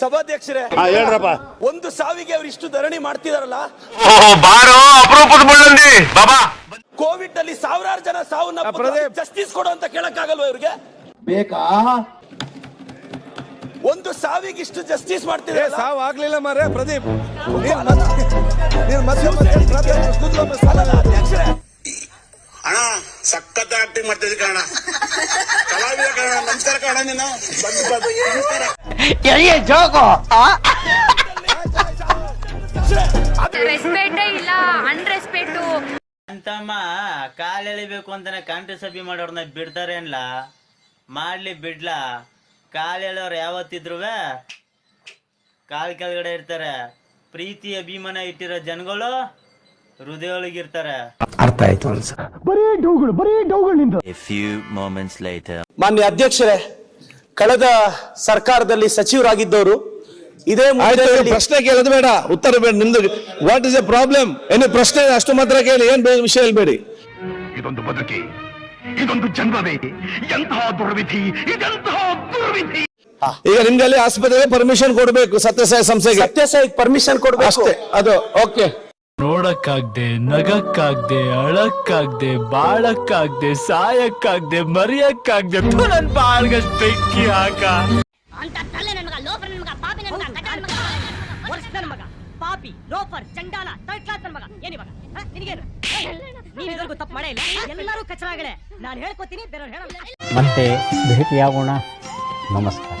ಸಭಾಧ್ಯಕ್ಷರೇ ಹೇಳ್ರಪ್ಪ. ಒಂದು ಸಾವಿಗೆ ಅವ್ರು ಇಷ್ಟು ಧರಣಿ ಮಾಡ್ತಿದಾರಲ್ಲ? ಬಾರೋ ಅಪರೂಪದ ಮುಳ್ಳಂದಿ ಬಾಬಾ. ಕೋವಿಡ್ ಅಲ್ಲಿ ಸಾವಿರಾರು ಜನ ಸಾವನ್ನ ಪ್ರದೀಪ್. ಜಸ್ಟಿಸ್ ಕೊಡು ಅಂತ ಕೇಳಕ್ಕಾಗಲ್ವಾ ಇವ್ರಿಗೆ? ಬೇಕಾ? ಒಂದು ಸಾವಿಗೆ ಇಷ್ಟು ಜಸ್ಟಿಸ್ ಏ ಮಾಡ್ತಿದಾರಲ್ಲ? ಸಾವು ಆಗ್ಲಿಲ್ಲ ಮಾರೇ ಪ್ರದೀಪ್. ನೀನು ಮತ್ತೆ ನೀನ್ ಮತ್ತೆ ಪ್ರದೀಪ್ ಕೂತ್ಕೊಮ್ಮೆ ಸಾಲ ಅಧ್ಯಕ್ಷರೇ. ಅಣ್ಣ ಸಖತ್ ಆಕ್ಟಿಂಗ್ ಮಾಡ್ತಿದ್ದೆ ಕಣ ಕಲಾವಿದ ಕಣ ನಮಸ್ಕಾರ ಕಣ ನೀನು. ಬಂದು ಬಂದು ನಮಸ್ಕಾರ ರೆಸ್ಪೆಕ್ಟೇ ಇಲ್ಲ ಅನ್ರೆಸ್ಪೆಕ್ಟು ಅಂತಮ್ಮ ಕಾಲ್ ಎಳಿಬೇಕು ಅಂತಾನೆ ಕಾಂಟ್ರಿ ಸಭೆ ಮಾಡೋರ್ನ ಬಿಡ್ತಾರೆ ಅನ್ಲ ಮಾಡ್ಲಿ ಬಿಡ್ಲ? ಕಾಲ್ ಎಳೆಯವ್ರು ಯಾವತ್ತಿದ್ರು ಕಾಲ್ ಕೆಳಗಡೆ ಇರ್ತಾರೆ. ಪ್ರೀತಿ ಅಭಿಮಾನ ಇಟ್ಟಿರೋ ಜನಗಳು ಹೃದಯ ಒಳಗಿರ್ತಾರೆ ಮಾನ್ಯ ಅಧ್ಯಕ್ಷರೇ ಕಳೆದ ಸರ್ಕಾರದಲ್ಲಿ ಸಚಿವರಾಗಿದ್ದವರು ಇದೇ ಪ್ರಶ್ನೆ ಕೇಳೋದು ಬೇಡ ಉತ್ತರ ಬೇಡ ನಿಮ್ದು ವಾಟ್ ಇಸ್ ಎ ಪ್ರಾಬ್ಲಮ್ ಏನು ಪ್ರಶ್ನೆ ಅಷ್ಟು ಮಾತ್ರ ಕೇಳಿ ಏನ್ ಬೇ- ವಿಷಯ ಹೇಳ್ಬೇಡಿ. ಇದೊಂದು ಬದುಕಿ ಇದೊಂದು ಜನ್ಮವೇ ಎಂತಹ ದುರ್ವಿಧಿ ಇದೆಂತಹ ದುರ್ವಿಧಿ. ಈಗ ನಿಮ್ಗೆ ಅಲ್ಲಿ ಆಸ್ಪತ್ರೆಗೆ ಪರ್ಮಿಷನ್ ಕೊಡಬೇಕು ಸತ್ಯಸಾಯಿ ಸಂಸ್ಥೆಗೆ. ಸತ್ಯಸಾಯಿ ಪರ್ಮಿಷನ್ ಕೊಡಬೇಕು. ಅಷ್ಟೇ ಅದು ಓಕೆ ನೋಡಕ್ಕಾಗ್ದೆ ನಗಕ್ಕಾಗ್ದೆ ಅಳಕ್ಕಾಗ್ದೆ ಬಾಳಕ್ಕಾಗ್ದೆ ಸಾಯಕ್ಕಾಗ್ದೆ ಮರಿಯಕ್ಕಾಗ್ದೆ ನನ್ ಬಾಳ್ಗಷ್ಟ್ ಬೆಂಕಿ ಹಾಕ. ಅಂತ ತಲೆ ನನ್ ಮಗ ಲೋಫರ್ ನನ್ ಪಾಪಿ ನನ್ ಮಗ ಮಗ ವರ್ಷ ನನ್ ಮಗ ಪಾಪಿ ಲೋಫರ್ ಚಂಡಾಲ ಥರ್ಡ್ ಕ್ಲಾಸ್ ನನ್ ಮಗ. ಏನಿವಾಗ ಹ? ನಿನಗೇನು? ನೀನ್ ಇದ್ರಿಗೂ ತಪ್ಪು ಮಾಡೇ ಇಲ್ಲ. ಎಲ್ಲರೂ ಕಚರಾಗಳೇ. ನಾನು ಹೇಳ್ಕೊತೀನಿ ಬೇರೆಯವ್ರು ಹೇಳಲ್ಲ. ಮತ್ತೆ ಭೇಟಿಯಾಗೋಣ. ನಮಸ್ಕಾರ.